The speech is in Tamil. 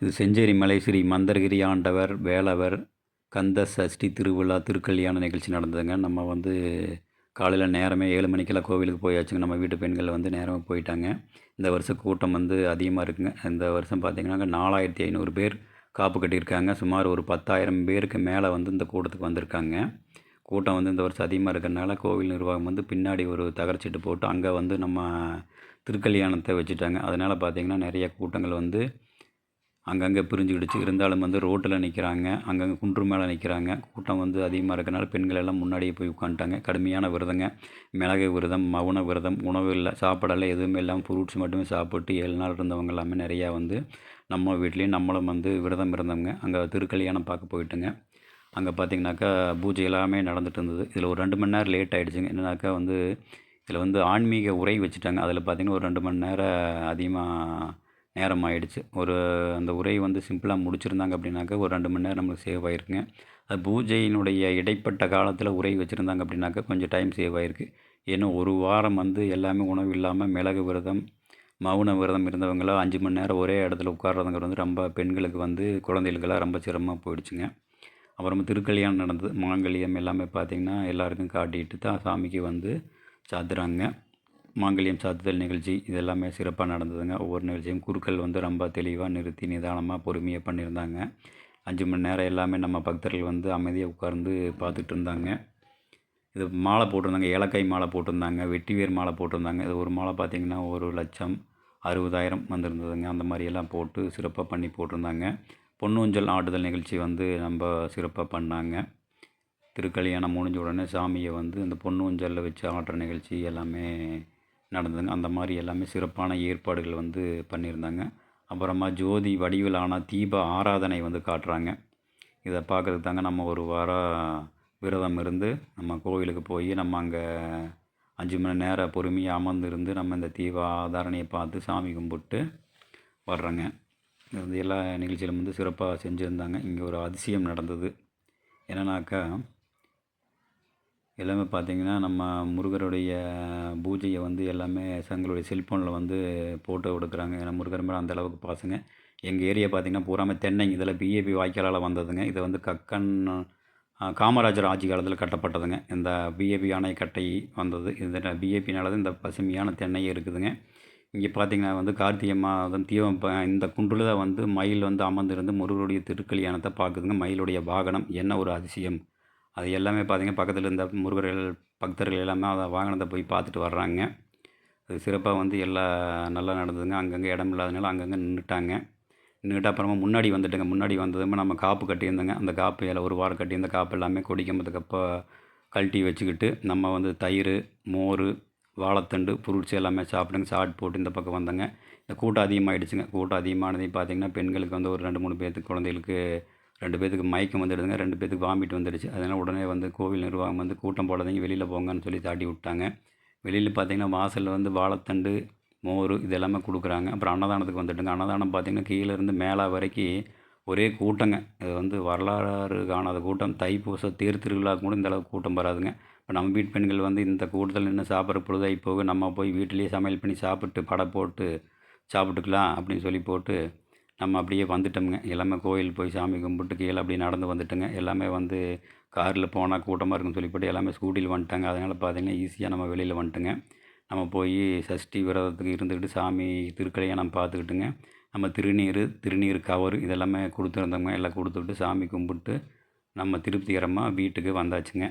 இது செஞ்சேரி மலை ஸ்ரீ மந்தரகிரி ஆண்டவர் வேலவர் கந்த சஷ்டி திருவிழா திருக்கல்யாண நிகழ்ச்சி நடந்ததுங்க. நம்ம வந்து காலையில் நேரமே ஏழு மணிக்கெல்லாம் கோவிலுக்கு போயாச்சுங்க. நம்ம வீட்டு பெண்கள் வந்து நேரமாக போயிட்டாங்க. இந்த வருஷம் கூட்டம் வந்து அதிகமாக இருக்குங்க. இந்த வருஷம் பார்த்திங்கன்னா நாலாயிரத்தி ஐநூறு பேர் காப்பு கட்டியிருக்காங்க. சுமார் ஒரு பத்தாயிரம் பேருக்கு மேலே வந்து இந்த கூட்டத்துக்கு வந்திருக்காங்க. கூட்டம் வந்து இந்த வருஷம் அதிகமாக இருக்கிறனால கோவில் நிர்வாகம் வந்து பின்னாடி ஒரு தகரச்சிட்டு போட்டு அங்கே வந்து நம்ம திருக்கல்யாணத்தை வச்சுட்டாங்க. அதனால் பார்த்திங்கன்னா நிறைய கூட்டங்கள் வந்து அங்கங்கே பிரிஞ்சுக்கிடுச்சு. இருந்தாலும் வந்து ரோட்டில் நிற்கிறாங்க. அங்கங்கே குன்று மேலே நிற்கிறாங்க. கூட்டம் வந்து அதிகமாக இருக்கனால பெண்கள் எல்லாம் முன்னாடியே போய் உட்காந்துட்டாங்க. கடுமையான விரதங்க. மிளகு விரதம் மௌன விரதம் உணவு இல்லை சாப்பாடெல்லாம் எதுவுமே இல்லாமல் ஃப்ரூட்ஸ் மட்டுமே சாப்பிட்டு ஏழு நாள் இருந்தவங்க எல்லாமே நிறையா வந்து நம்ம வீட்லேயும் நம்மளும் வந்து விரதம் இருந்தவங்க. அங்கே திருக்கல்யாணம் பார்க்க போயிட்டுங்க. அங்கே பார்த்திங்கனாக்கா பூஜை எல்லாமே நடந்துட்டு இருந்தது. இதில் ஒரு ரெண்டு மணி நேரம் லேட் ஆகிடுச்சுங்க என்னன்னாக்கா வந்து இதில் வந்து ஆன்மீக உரை வச்சுட்டாங்க. அதில் பார்த்திங்கன்னா ஒரு ரெண்டு மணி நேரம் அதிகமாக நேரம் ஆயிடுச்சு ஒரு அந்த உரை வந்து சிம்பிளாக முடிச்சிருந்தாங்க அப்படின்னாக்கா ஒரு ரெண்டு மணி நேரம் நம்மளுக்கு சேவ் ஆகிருக்குங்க அது பூஜையினுடைய இடைப்பட்ட காலத்தில் உரை வச்சுருந்தாங்க அப்படின்னாக்கா கொஞ்சம் டைம் சேவ் ஆகிருக்கு ஏன்னா ஒரு வாரம் வந்து எல்லாமே உணவு இல்லாமல் மிளகு விரதம் மௌன விரதம் இருந்தவங்களாம் அஞ்சு மணி நேரம் ஒரே இடத்துல உட்கார்றதுங்கிறது வந்து ரொம்ப பெண்களுக்கு வந்து குழந்தைகளுக்கெல்லாம் ரொம்ப சிரமமாக போயிடுச்சுங்க. அப்புறமா திருக்கல்யாணம் நடந்தது. மாங்கல்யம் எல்லாமே பார்த்திங்கன்னா எல்லாருக்கும் காட்டிட்டு தான் சாமிக்கு வந்து சாத்துறாங்க. மாங்கல்யம் சாத்துதல் நிகழ்ச்சி இது எல்லாமே சிறப்பாக நடந்ததுங்க. ஒவ்வொரு நிகழ்ச்சியும் குருக்கள் வந்து ரொம்ப தெளிவாக நிறுத்தி நிதானமாக பொறுமையாக பண்ணியிருந்தாங்க. அஞ்சு மணி நேரம் எல்லாமே நம்ம பக்தர்கள் வந்து அமைதியாக உட்கார்ந்து பார்த்துட்டு இருந்தாங்க. இது மாலை போட்டிருந்தாங்க ஏலக்காய் மாலை போட்டிருந்தாங்க வெட்டிவேர் மாலை போட்டிருந்தாங்க. இது ஒரு மாலை பார்த்திங்கன்னா ஒரு லட்சம் அறுபதாயிரம் வந்திருந்ததுங்க. அந்த மாதிரியெல்லாம் போட்டு சிறப்பாக பண்ணி போட்டிருந்தாங்க. பொன்னூஞ்சல் ஆடுதல் நிகழ்ச்சி வந்து நம்ம சிறப்பாக பண்ணாங்க. திருக்கல்யாணம் முடிஞ்ச உடனே சாமியை வந்து அந்த பொன்னூஞ்சலில் வச்சு ஆடுற நிகழ்ச்சி எல்லாமே நடந்ததுங்க. அந்த மாதிரி எல்லாமே சிறப்பான ஏற்பாடுகள் வந்து பண்ணியிருந்தாங்க. அப்புறமா ஜோதி வடிவிலான தீப ஆராதனை வந்து காட்டுறாங்க. இதை பார்க்குறதுக்கு தாங்க நம்ம ஒரு வாரம் விரதம் இருந்து நம்ம கோவிலுக்கு போய் நம்ம அங்கே அஞ்சு மணி நேரம் பொறுமையாக அமர்ந்து இருந்து நம்ம இந்த தீப ஆதாரணையை பார்த்து சாமி கும்பிட்டு வர்றோங்க. இது வந்து எல்லா நிகழ்ச்சியிலும் வந்து சிறப்பாக செஞ்சுருந்தாங்க. இங்கே ஒரு அதிசயம் நடந்தது. என்னன்னாக்கா எல்லாமே பார்த்திங்கன்னா நம்ம முருகருடைய பூஜையை வந்து எல்லாமே தங்களுடைய செல்ஃபோனில் வந்து ஃபோட்டோ கொடுக்குறாங்க. ஏன்னா முருகர் மேலே அந்த அளவுக்கு பாசங்க. எங்கள் ஏரியா பார்த்திங்கன்னா பூராமே தென்னை இதில் பிஏபி வாய்க்காலால் வந்ததுங்க. இது வந்து கக்கன் காமராஜர் ஆட்சி காலத்தில் கட்டப்பட்டதுங்க. இந்த பிஏபி அணைக்கட்டை வந்தது. இந்த பிஏபினால தான் இந்த பசுமையான தென்னையே இருக்குதுங்க. இங்கே பார்த்திங்கன்னா வந்து கார்த்திகை மாதம் தீபம் இந்த குன்றில் தான் வந்து மயில் வந்து அமர்ந்திருந்து முருகருடைய திருக்கல்யாணத்தை பார்க்குதுங்க. மயிலுடைய வாகனம் என்ன ஒரு அதிசயம். அது எல்லாமே பார்த்திங்கன்னா பக்கத்தில் இருந்த முருகர்கள் பக்தர்கள் எல்லாமே அதை வாகனத்தை போய் பார்த்துட்டு வர்றாங்க. அது சிறப்பாக வந்து எல்லா நல்லா நடந்ததுங்க. அங்கங்கே இடம் இல்லாதனால அங்கங்கே நின்றுட்டாங்க நின்றுட்டு அப்புறமா முன்னாடி வந்துட்டுங்க. முன்னாடி வந்ததுமே நம்ம காப்பு கட்டியிருந்தோங்க. அந்த காப்பு இலை ஒரு வாரம் கட்டியிருந்த காப்பு எல்லாமே கொடி கழட்டி வச்சுக்கிட்டு நம்ம வந்து தயிர் மோர் வாழைத்தண்டு புருட்சி எல்லாமே சாப்பிட்டுங்க. சாட் போட்டு இந்த பக்கம் வந்தோங்க. இந்த கூட்டம் அதிகமாகிடுச்சுங்க கூட்டம் அதிகமானதையும் பார்த்திங்கன்னா பெண்களுக்கு வந்து ஒரு ரெண்டு மூணு பேர்த்துக்கு குழந்தைகளுக்கு ரெண்டு பேர்த்துக்கு மயக்கம் வந்துடுதுங்க ரெண்டு பேர்த்துக்கு வாமிட் வந்துடுச்சு. அதனால் உடனே வந்து கோவில் நிர்வாகம் வந்து கூட்டம் போடாதீங்க வெளியில் போங்கன்னு சொல்லி தாட்டி விட்டாங்க. வெளியில் பார்த்திங்கன்னா வாசலில் வந்து வாழைத்தண்டு மோர் இதெல்லாமே கொடுக்குறாங்க. அப்புறம் அன்னதானத்துக்கு வந்துட்டுங்க. அன்னதானம் பார்த்திங்கன்னா கீழேருந்து மேலே வரைக்கும் ஒரே கூட்டங்க. இது வந்து வரலாறு காணாத கூட்டம். தைப்பூச தேர் திருவிழா கூட இந்தளவுக்கு கூட்டம் வராதுங்க. இப்போ நம்ம வீட்டு பெண்கள் வந்து இந்த கூட்டத்தில் நின்று சாப்பிட்ற பொழுதாகி போக நம்ம போய் வீட்டிலேயே சமையல் பண்ணி சாப்பிட்டு படை போட்டு சாப்பிட்டுக்கலாம் அப்படின்னு சொல்லி போட்டு நம்ம அப்படியே வந்துட்டோமுங்க. எல்லாமே கோயில் போய் சாமி கும்பிட்டு கீழே அப்படியே நடந்து வந்துட்டோங்க. எல்லாமே வந்து காரில் போனால் கூட்டமாக இருக்குன்னு சொல்லிப்பட்டு எல்லாமே ஸ்கூட்டியில் வந்துட்டாங்க. அதனால் பார்த்திங்கன்னா ஈஸியாக நம்ம வெளியில் வந்துட்டுங்க. நம்ம போய் சஷ்டி விரதத்துக்கு இருந்துக்கிட்டு சாமி திருக்கல்யாணம் பார்த்துக்கிட்டுங்க நம்ம திருநீர் திருநீர் கவர் இதெல்லாமே கொடுத்துருந்தோங்க. எல்லாம் கொடுத்துட்டு சாமி கும்பிட்டு நம்ம திருப்திகரமாக வீட்டுக்கு வந்தாச்சுங்க.